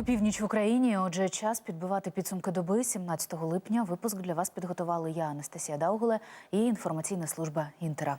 Опівніч в Україні. Отже, час підбивати підсумки доби 17 липня. Випуск для вас підготували я, Анастасія Даугуле, і інформаційна служба Інтера.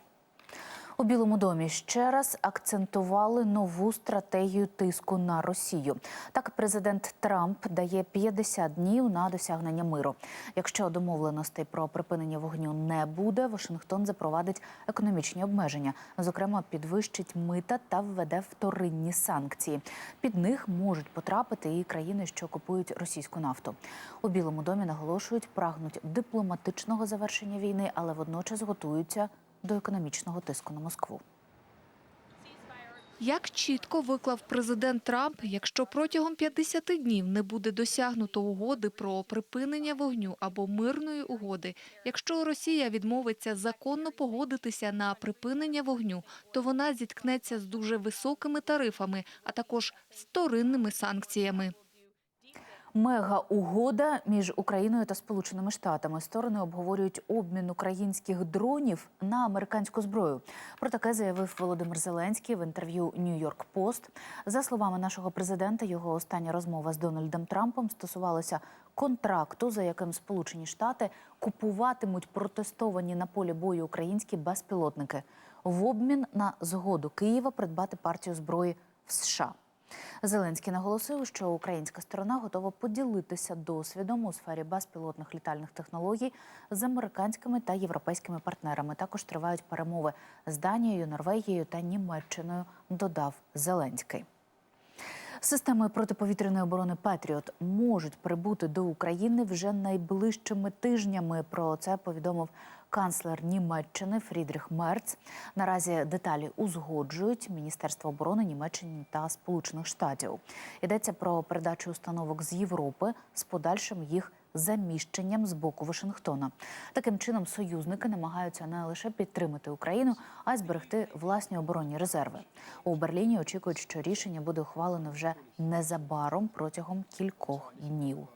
У Білому домі ще раз акцентували нову стратегію тиску на Росію. Так, президент Трамп дає 50 днів на досягнення миру. Якщо домовленостей про припинення вогню не буде, Вашингтон запровадить економічні обмеження, зокрема, підвищить мита та введе вторинні санкції. Під них можуть потрапити і країни, що купують російську нафту. У Білому домі наголошують, прагнуть дипломатичного завершення війни, але водночас готуються до економічного тиску на Москву. Як чітко виклав президент Трамп, якщо протягом 50 днів не буде досягнуто угоди про припинення вогню або мирної угоди, якщо Росія відмовиться законно погодитися на припинення вогню, то вона зіткнеться з дуже високими тарифами, а також з вторинними санкціями. Мега-угода між Україною та Сполученими Штатами. Сторони обговорюють обмін українських дронів на американську зброю. Про таке заявив Володимир Зеленський в інтерв'ю Нью-Йорк Пост. За словами нашого президента, його остання розмова з Дональдом Трампом стосувалася контракту, за яким Сполучені Штати купуватимуть протестовані на полі бою українські безпілотники в обмін на згоду Києва придбати партію зброї в США. Зеленський наголосив, що українська сторона готова поділитися досвідом у сфері безпілотних літальних технологій з американськими та європейськими партнерами. Також тривають перемови з Данією, Норвегією та Німеччиною. Додав Зеленський. Системи протиповітряної оборони Петріот можуть прибути до України вже найближчими тижнями. Про це повідомив канцлер Німеччини Фрідріх Мерц. Наразі деталі узгоджують Міністерство оборони Німеччини та Сполучених Штатів. Йдеться про передачу установок з Європи з подальшим їх заміщенням з боку Вашингтона. Таким чином союзники намагаються не лише підтримати Україну, а й зберегти власні оборонні резерви. У Берліні очікують, що рішення буде ухвалено вже незабаром протягом кількох днів.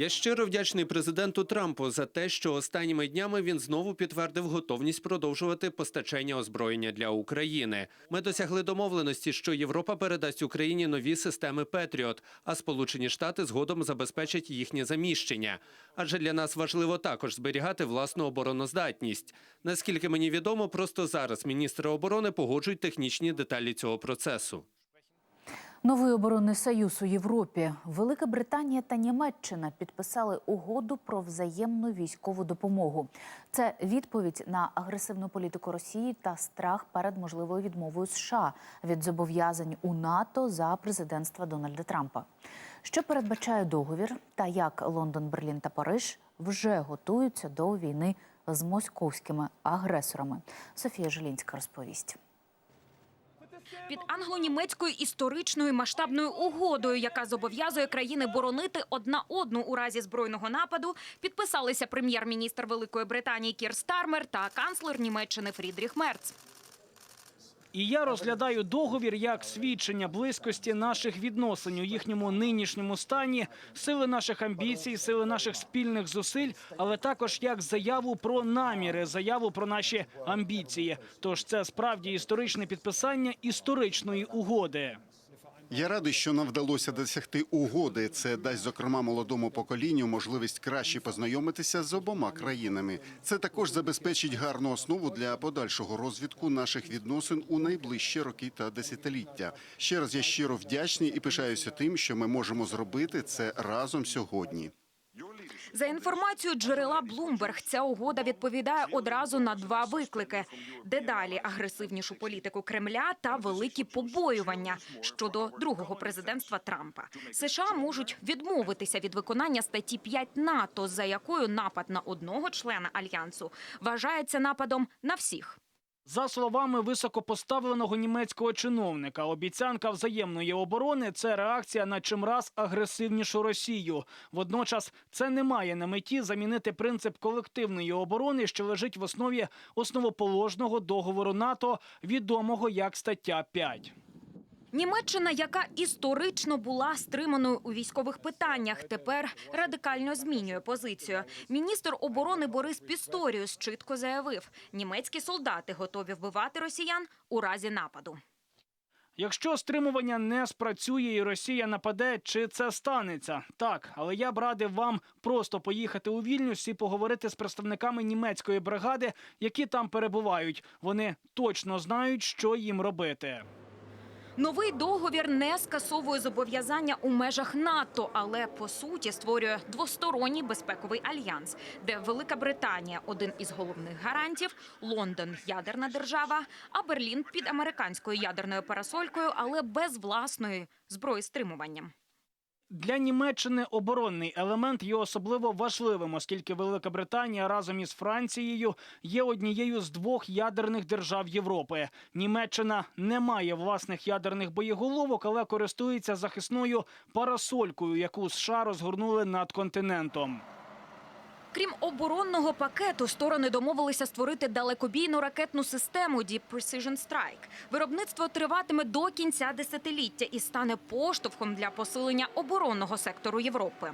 Я щиро вдячний президенту Трампу за те, що останніми днями він знову підтвердив готовність продовжувати постачання озброєння для України. Ми досягли домовленості, що Європа передасть Україні нові системи Петріот, а Сполучені Штати згодом забезпечать їхнє заміщення. Адже для нас важливо також зберігати власну обороноздатність. Наскільки мені відомо, просто зараз міністри оборони погоджують технічні деталі цього процесу. Новий оборонний союз у Європі. Велика Британія та Німеччина підписали угоду про взаємну військову допомогу. Це відповідь на агресивну політику Росії та страх перед можливою відмовою США від зобов'язань у НАТО за президентства Дональда Трампа. Що передбачає договір, та як Лондон, Берлін та Париж вже готуються до війни з московськими агресорами. Софія Жилінська розповість. Під англо-німецькою історичною масштабною угодою, яка зобов'язує країни боронити одна одну у разі збройного нападу, підписалися прем'єр-міністр Великої Британії Кір Стармер та канцлер Німеччини Фрідріх Мерц. І я розглядаю договір як свідчення близькості наших відносин у їхньому нинішньому стані, сили наших амбіцій, сили наших спільних зусиль, але також як заяву про наміри, заяву про наші амбіції. Тож це справді історичне підписання історичної угоди. Я радий, що нам вдалося досягти угоди. Це дасть зокрема молодому поколінню можливість краще познайомитися з обома країнами. Це також забезпечить гарну основу для подальшого розвитку наших відносин у найближчі роки та десятиліття. Ще раз я щиро вдячний і пишаюся тим, що ми можемо зробити це разом сьогодні. За інформацією джерела Bloomberg, ця угода відповідає одразу на два виклики: дедалі агресивнішу політику Кремля та великі побоювання щодо другого президентства Трампа. США можуть відмовитися від виконання статті 5 НАТО, за якою напад на одного члена альянсу вважається нападом на всіх. За словами високопоставленого німецького чиновника, обіцянка взаємної оборони це реакція на чимраз агресивнішу Росію. Водночас це не має на меті замінити принцип колективної оборони, що лежить в основі основоположного договору НАТО, відомого як стаття 5. Німеччина, яка історично була стриманою у військових питаннях, тепер радикально змінює позицію. Міністр оборони Борис Пісторіус чітко заявив: німецькі солдати готові вбивати росіян у разі нападу. Якщо стримування не спрацює і Росія нападе, чи це станеться? Так, але я б радив вам просто поїхати у Вільнюс і поговорити з представниками німецької бригади, які там перебувають. Вони точно знають, що їм робити. Новий договір не скасовує зобов'язання у межах НАТО, але по суті створює двосторонній безпековий альянс, де Велика Британія один із головних гарантів, Лондон ядерна держава, а Берлін під американською ядерною парасолькою, але без власної зброї стримуванням. Для Німеччини оборонний елемент є особливо важливим, оскільки Велика Британія разом із Францією є однією з двох ядерних держав Європи. Німеччина не має власних ядерних боєголовок, але користується захисною парасолькою, яку США розгорнули над континентом. Крім оборонного пакету, сторони домовилися створити далекобійну ракетну систему Deep Precision Strike. Виробництво триватиме до кінця десятиліття і стане поштовхом для посилення оборонного сектору Європи.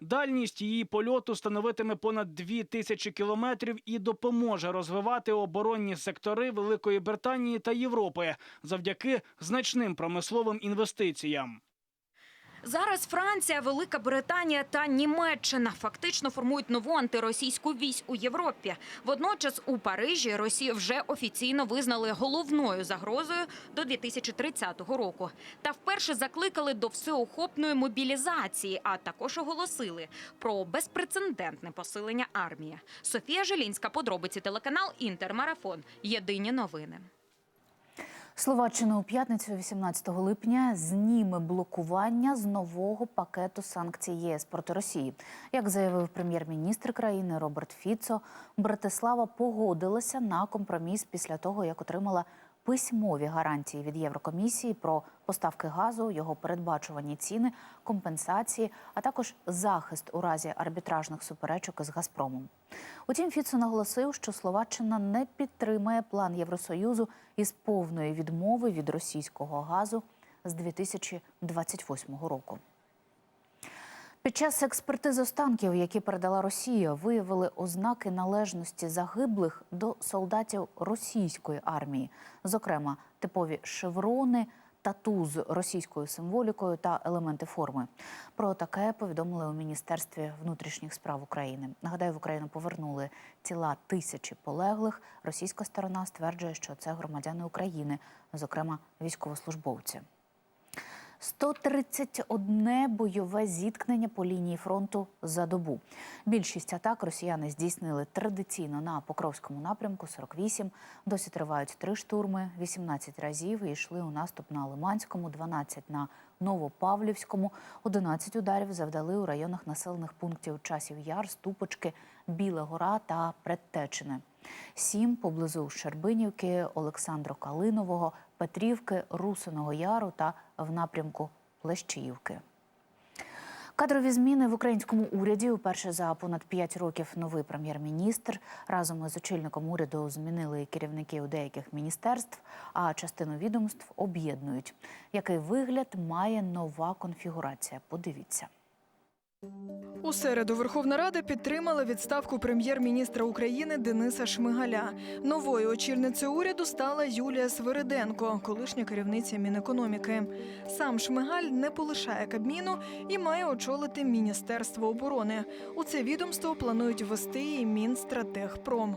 Дальність її польоту становитиме понад дві тисячі кілометрів і допоможе розвивати оборонні сектори Великої Британії та Європи завдяки значним промисловим інвестиціям. Зараз Франція, Велика Британія та Німеччина фактично формують нову антиросійську вісь у Європі. Водночас у Парижі Росію вже офіційно визнали головною загрозою до 2030 року. Та вперше закликали до всеохопної мобілізації, а також оголосили про безпрецедентне посилення армії. Софія Желінська, подробиці телеканал Інтермарафон. Єдині новини. Словаччина у п'ятницю, 18 липня, зніме блокування з нового пакету санкцій ЄС проти Росії. Як заявив прем'єр-міністр країни Роберт Фіцо, Братислава погодилася на компроміс після того, як отримала письмові гарантії від Єврокомісії про поставки газу, його передбачувані ціни, компенсації, а також захист у разі арбітражних суперечок із Газпромом. Утім, Фіцо наголосив, що Словаччина не підтримає план Євросоюзу із повної відмови від російського газу з 2028 року. Під час експертиз останків, які передала Росія, виявили ознаки належності загиблих до солдатів російської армії, зокрема типові шеврони, тату з російською символікою та елементи форми. Про таке повідомили у міністерстві внутрішніх справ України. Нагадаю, в Україну повернули тіла тисячі полеглих. Російська сторона стверджує, що це громадяни України, зокрема військовослужбовці. 131 бойове зіткнення по лінії фронту за добу. Більшість атак росіяни здійснили традиційно на Покровському напрямку 48. Досі тривають три штурми, 18 разів і йшли у наступ на Лиманському, 12 на Новопавлівському, 11 ударів завдали у районах населених пунктів Часів Яр, Ступочки, Біла Гора та Предтечини. Сім поблизу Щербинівки, Олександро Калинового, Петрівки, Русиного Яру та в напрямку Плещіївки. Кадрові зміни в українському уряді уперше за понад п'ять років новий прем'єр-міністр разом із очільником уряду змінили і керівників деяких міністерств, а частину відомств об'єднують. Який вигляд має нова конфігурація? Подивіться. У середу Верховна Рада підтримала відставку прем'єр-міністра України Дениса Шмигаля. Новою очільницею уряду стала Юлія Свириденко, колишня керівниця Мінекономіки. Сам Шмигаль не полишає Кабміну і має очолити Міністерство оборони. У це відомство планують ввести і Мінстратегпром.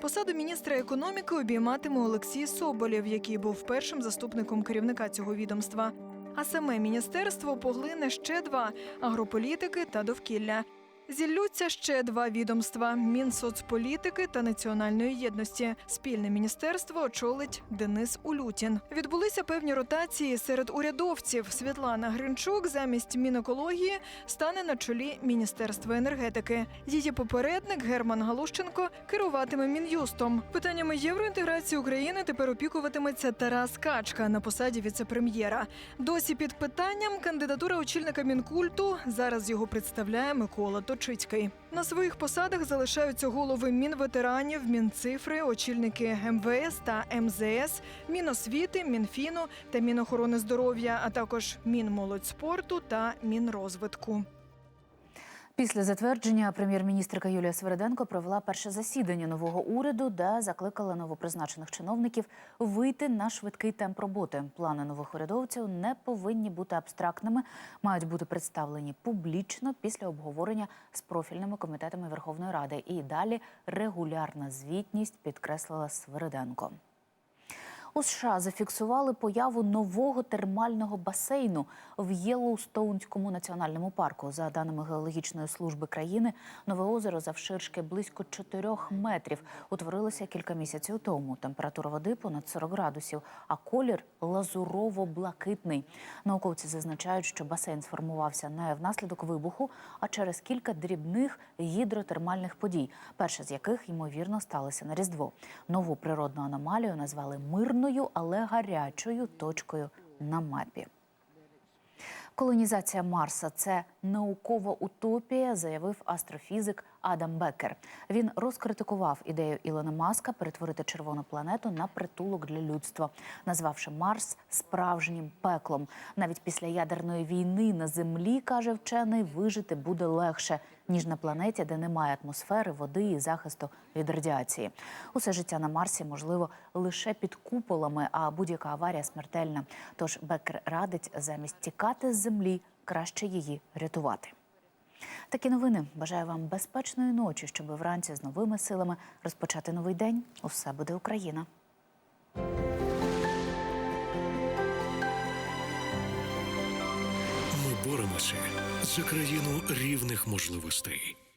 Посаду міністра економіки обійматиме Олексій Соболєв, який був першим заступником керівника цього відомства. А саме міністерство поглине ще два агрополітики та довкілля. Зіллються ще два відомства: Мінсоцполітики та національної єдності. Спільне міністерство очолить Денис Улютін. Відбулися певні ротації серед урядовців. Світлана Гринчук замість Мінекології стане на чолі Міністерства енергетики. Її попередник Герман Галущенко керуватиме мін'юстом. Питаннями євроінтеграції України тепер опікуватиметься Тарас Качка на посаді віцепрем'єра. Досі під питанням кандидатура очільника мінкульту. Зараз його представляє Микола Точицький. На своїх посадах залишаються голови Мінветеранів, Мінцифри, очільники МВС та МЗС, Міносвіти, Мінфіну та Мінохорони здоров'я, а також Мінмолодьспорту та Мінрозвитку. Після затвердження прем'єр-міністрка Юлія Свериденко провела перше засідання нового уряду, де закликала новопризначених чиновників вийти на швидкий темп роботи. Плани нових урядовців не повинні бути абстрактними, мають бути представлені публічно після обговорення з профільними комітетами Верховної Ради. І далі регулярна звітність підкреслила Свериденко. У США зафіксували появу нового термального басейну в Єлоустоунському національному парку. За даними геологічної служби країни, нове озеро завширшки близько 4 метрів утворилося кілька місяців тому. Температура води понад 40 градусів, а колір лазурово-блакитний. Науковці зазначають, що басейн сформувався не внаслідок вибуху, а через кілька дрібних гідротермальних подій, перша з яких ймовірно сталося на різдво. Нову природну аномалію назвали мирною, але гарячою точкою на мапі. Колонізація Марса це наукова утопія, заявив астрофізик Адам Беккер. Він розкритикував ідею Ілона Маска перетворити червону планету на притулок для людства, назвавши Марс справжнім пеклом. Навіть після ядерної війни на землі каже вчений, вижити буде легше ніж на планеті, де немає атмосфери, води і захисту від радіації. Усе життя на Марсі можливо лише під куполами, а будь-яка аварія смертельна. Тож Беккер радить замість тікати з землі краще її рятувати. Такі новини. Бажаю вам безпечної ночі, щоб вранці з новими силами розпочати новий день. Усе буде Україна. Ми боремося за країну рівних можливостей.